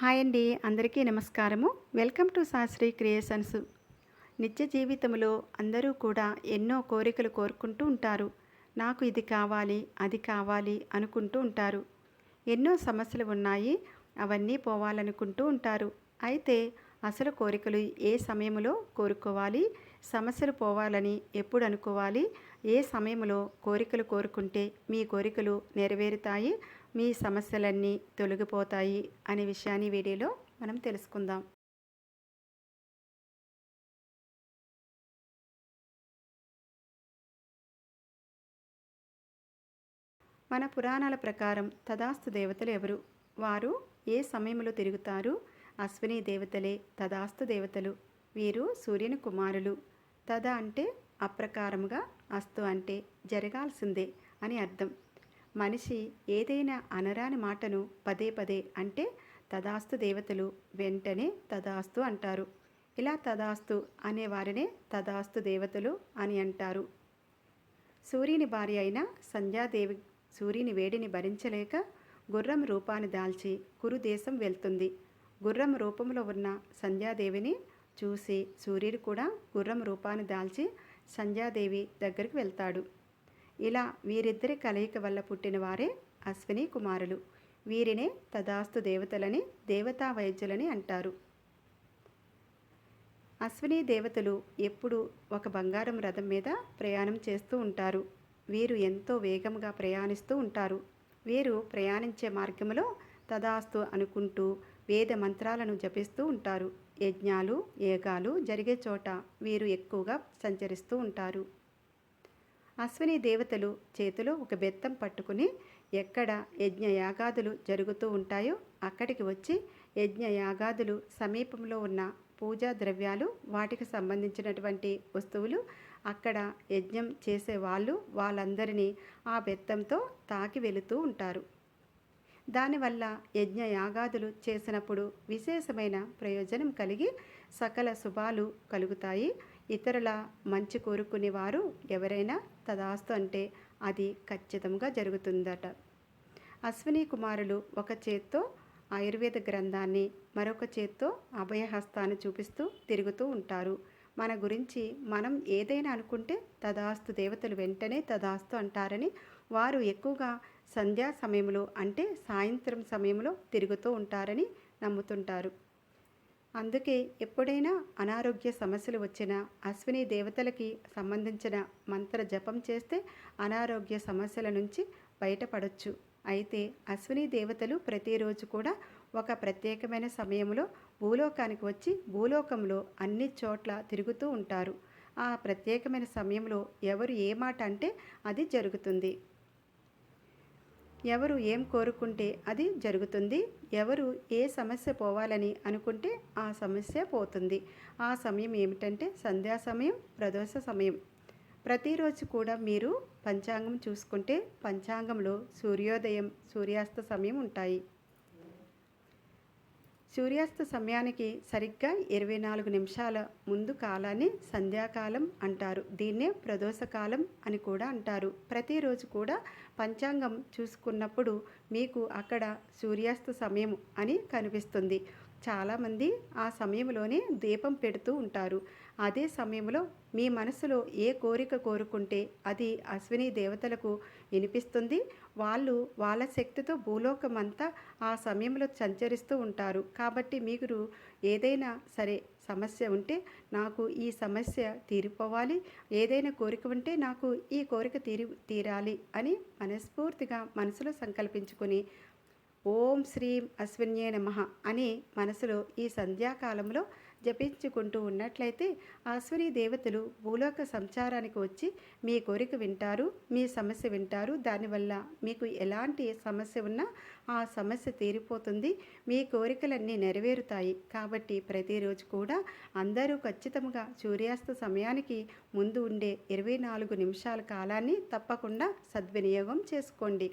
Hi అండి అందరికీ నమస్కారము. Welcome to Shastri creations. నిత్య జీవితంలో అందరూ కూడా ఎన్నో కోరికలు కోరుకుంటూ ఉంటారు. నాకు ఇది కావాలి అది కావాలి అనుకుంటూ ఉంటారు. ఎన్నో సమస్యలు ఉన్నాయి అవన్నీ పోవాలనుకుంటూ ఉంటారు. అయితే అసలు కోరికలు ఏ సమయంలో కోరుకోవాలి సమస్యలు పోవాలని ఎప్పుడు అనుకోవాలి ఏ సమయంలో కోరికలు కోరుకుంటే మీ కోరికలు నెరవేరుతాయి మీ సమస్యలన్నీ తొలగిపోతాయి అనే విషయాన్ని వీడియోలో మనం తెలుసుకుందాం. మన పురాణాల ప్రకారం తదాస్తు దేవతలు ఎవరు? వారు ఏ సమయంలో తిరుగుతారు? అశ్విని దేవతలే తదాస్తు దేవతలు. వీరు సూర్యుని కుమారులు. తద అంటే అప్రకారముగా అస్తు అంటే జరగాల్సిందే అని అర్థం. మనిషి ఏదైనా అనరాని మాటను పదే పదే అంటే తదాస్తు దేవతలు వెంటనే తదాస్తు అంటారు. ఇలా తదాస్తు అనేవారినే తదాస్తు దేవతలు అని అంటారు. సూర్యుని భార్య అయిన సంధ్యాదేవి సూర్యుని వేడిని భరించలేక గుర్రం రూపాన్ని దాల్చి కురుదేశం వెళ్తుంది. గుర్రం రూపంలో ఉన్న సంధ్యాదేవిని చూసి సూర్యుడు కూడా గుర్రం రూపాన్ని దాల్చి సంధ్యాదేవి దగ్గరికి వెళ్తాడు. ఇలా వీరిద్దరి కలయిక వల్ల పుట్టిన వారే అశ్విని కుమారులు. వీరినే తదాస్తు దేవతలని దేవతా వైద్యులని అంటారు. అశ్విని దేవతలు ఎప్పుడు ఒక బంగారం రథం మీద ప్రయాణం చేస్తూ ఉంటారు. వీరు ఎంతో వేగంగా ప్రయాణిస్తూ ఉంటారు. వీరు ప్రయాణించే మార్గంలో తదాస్తు అనుకుంటూ వేద మంత్రాలను జపిస్తూ ఉంటారు. యజ్ఞాలు ఏగాలు జరిగే చోట వీరు ఎక్కువగా సంచరిస్తూ ఉంటారు. అశ్విని దేవతలు చేతిలో ఒక బెత్తం పట్టుకుని ఎక్కడ యజ్ఞ యాగాదులు జరుగుతూ ఉంటాయో అక్కడికి వచ్చి యజ్ఞ యాగాదులు సమీపంలో ఉన్న పూజా ద్రవ్యాలు వాటికి సంబంధించినటువంటి వస్తువులు అక్కడ యజ్ఞం చేసే వాళ్ళు వాళ్ళందరినీ ఆ బెత్తంతో తాకి వెళుతూ ఉంటారు. దానివల్ల యజ్ఞ యాగాదులు చేసినప్పుడు విశేషమైన ప్రయోజనం కలిగి సకల శుభాలు కలుగుతాయి. ఇతరుల మంచి కోరుకునేవారు ఎవరైనా తదాస్తు అంటే అది ఖచ్చితంగా జరుగుతుందట. అశ్విని కుమారులు ఒక చేత్తో ఆయుర్వేద గ్రంథాన్ని మరొక చేత్తో అభయహస్తాన్ని చూపిస్తూ తిరుగుతూ ఉంటారు. మన గురించి మనం ఏదైనా అనుకుంటే తదాస్తు దేవతలు వెంటనే తదాస్తు అంటారని వారు ఎక్కువగా సంధ్యా సమయంలో అంటే సాయంత్రం సమయంలో తిరుగుతూ ఉంటారని నమ్ముతుంటారు. అందుకే ఎప్పుడైనా అనారోగ్య సమస్యలు వచ్చినా అశ్విని దేవతలకి సంబంధించిన మంత్ర జపం చేస్తే అనారోగ్య సమస్యల నుంచి బయటపడవచ్చు అయితే అశ్విని దేవతలు ప్రతిరోజు కూడా ఒక ప్రత్యేకమైన సమయంలో భూలోకానికి వచ్చి భూలోకంలో అన్ని చోట్ల తిరుగుతూ ఉంటారు. ఆ ప్రత్యేకమైన సమయంలో ఎవరు ఏ మాట అంటే అది జరుగుతుంది. ఎవరు ఏం కోరుకుంటే అది జరుగుతుంది. ఎవరు ఏ సమస్య పోవాలని అనుకుంటే ఆ సమస్య పోతుంది. ఆ సమయం ఏమిటంటే సంధ్యా సమయం ప్రదోష సమయం. ప్రతిరోజు కూడా మీరు పంచాంగం చూసుకుంటే పంచాంగంలో సూర్యోదయం సూర్యాస్త సమయం ఉంటాయి. సూర్యాస్త సమయానికి సరిగ్గా ఇరవై నాలుగు నిమిషాల ముందు కాలాన్ని సంధ్యాకాలం అంటారు. దీన్నే ప్రదోషకాలం అని కూడా అంటారు. ప్రతిరోజు కూడా పంచాంగం చూసుకున్నప్పుడు మీకు అక్కడ సూర్యాస్త సమయం అని కనిపిస్తుంది. చాలామంది ఆ సమయంలోనే దీపం పెడుతూ ఉంటారు. అదే సమయంలో మీ మనసులో ఏ కోరిక కోరుకుంటే అది అశ్విని దేవతలకు వినిపిస్తుంది. వాళ్ళు వాళ్ళ శక్తితో భూలోకం అంతా ఆ సమయంలో సంచరిస్తూ ఉంటారు. కాబట్టి మీరు ఏదైనా సరే సమస్య ఉంటే నాకు ఈ సమస్య తీరిపోవాలి. ఏదైనా కోరిక ఉంటే నాకు ఈ కోరిక తీరి తీరాలి అని మనస్ఫూర్తిగా మనసులో సంకల్పించుకొని ఓం శ్రీం అశ్విన్యే నమ అని మనసులో ఈ సంధ్యాకాలంలో జపించుకుంటూ ఉన్నట్లయితే ఆశ్వరీ దేవతలు భూలోక సంచారానికి వచ్చి మీ కోరిక వింటారు మీ సమస్య వింటారు. దానివల్ల మీకు ఎలాంటి సమస్య ఉన్నా ఆ సమస్య తీరిపోతుంది. మీ కోరికలన్నీ నెరవేరుతాయి. కాబట్టి ప్రతిరోజు కూడా అందరూ ఖచ్చితంగా సూర్యాస్త సమయానికి ముందు ఉండే ఇరవై నాలుగు నిమిషాల కాలాన్ని తప్పకుండా సద్వినియోగం చేసుకోండి.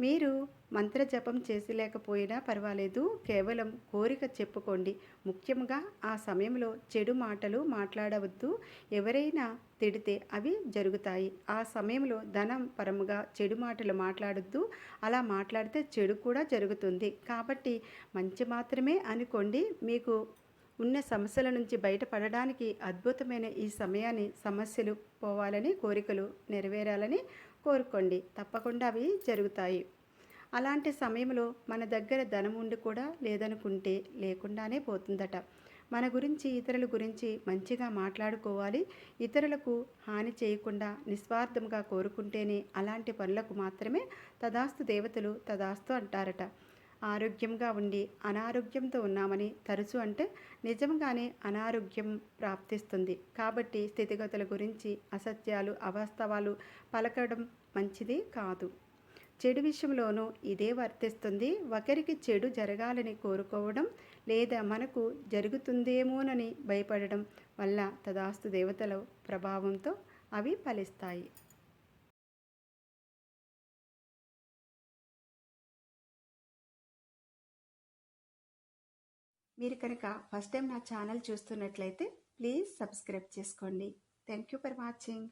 మీరు మంత్ర జపం చేసి లేకపోయినా పర్వాలేదు. కేవలం కోరిక చెప్పుకోండి. ముఖ్యంగా ఆ సమయంలో చెడు మాటలు మాట్లాడవద్దు. ఎవరైనా తిడితే అవి జరుగుతాయి. ఆ సమయంలో ధనం పరముగా చెడు మాటలు మాట్లాడొద్దు. అలా మాట్లాడితే చెడు కూడా జరుగుతుంది. కాబట్టి మంచి మాత్రమే అనుకోండి. మీకు ఉన్న సమస్యల నుంచి బయటపడడానికి అద్భుతమైన ఈ సమయాన్ని సమస్యలు పోవాలని కోరికలు నెరవేరాలని కోరుకోండి. తప్పకుండా అవి జరుగుతాయి. అలాంటి సమయంలో మన దగ్గర ధనం ఉండి కూడా లేదనుకుంటే లేకుండానే పోతుందట. మన గురించి ఇతరుల గురించి మంచిగా మాట్లాడుకోవాలి. ఇతరులకు హాని చేయకుండా నిస్వార్థంగా కోరుకుంటేనే అలాంటి పనులకు మాత్రమే తదాస్తు దేవతలు తదాస్తు అంటారట. ఆరోగ్యంగా ఉండి అనారోగ్యంతో ఉన్నామని తరచు అంటే నిజంగానే అనారోగ్యం ప్రాప్తిస్తుంది. కాబట్టి స్థితిగతుల గురించి అసత్యాలు అవాస్తవాలు పలకడం మంచిది కాదు. చెడు విషయంలోనూ ఇదే వర్తిస్తుంది. ఒకరికి చెడు జరగాలని కోరుకోవడం లేదా మనకు జరుగుతుందేమోనని భయపడడం వల్ల తదాస్తు దేవతల ప్రభావంతో అవి ఫలిస్తాయి. మీరు కనుక ఫస్ట్ టైం నా ఛానల్ చూస్తున్నట్లయితే ప్లీజ్ సబ్స్క్రైబ్ చేసుకోండి. Thank you for watching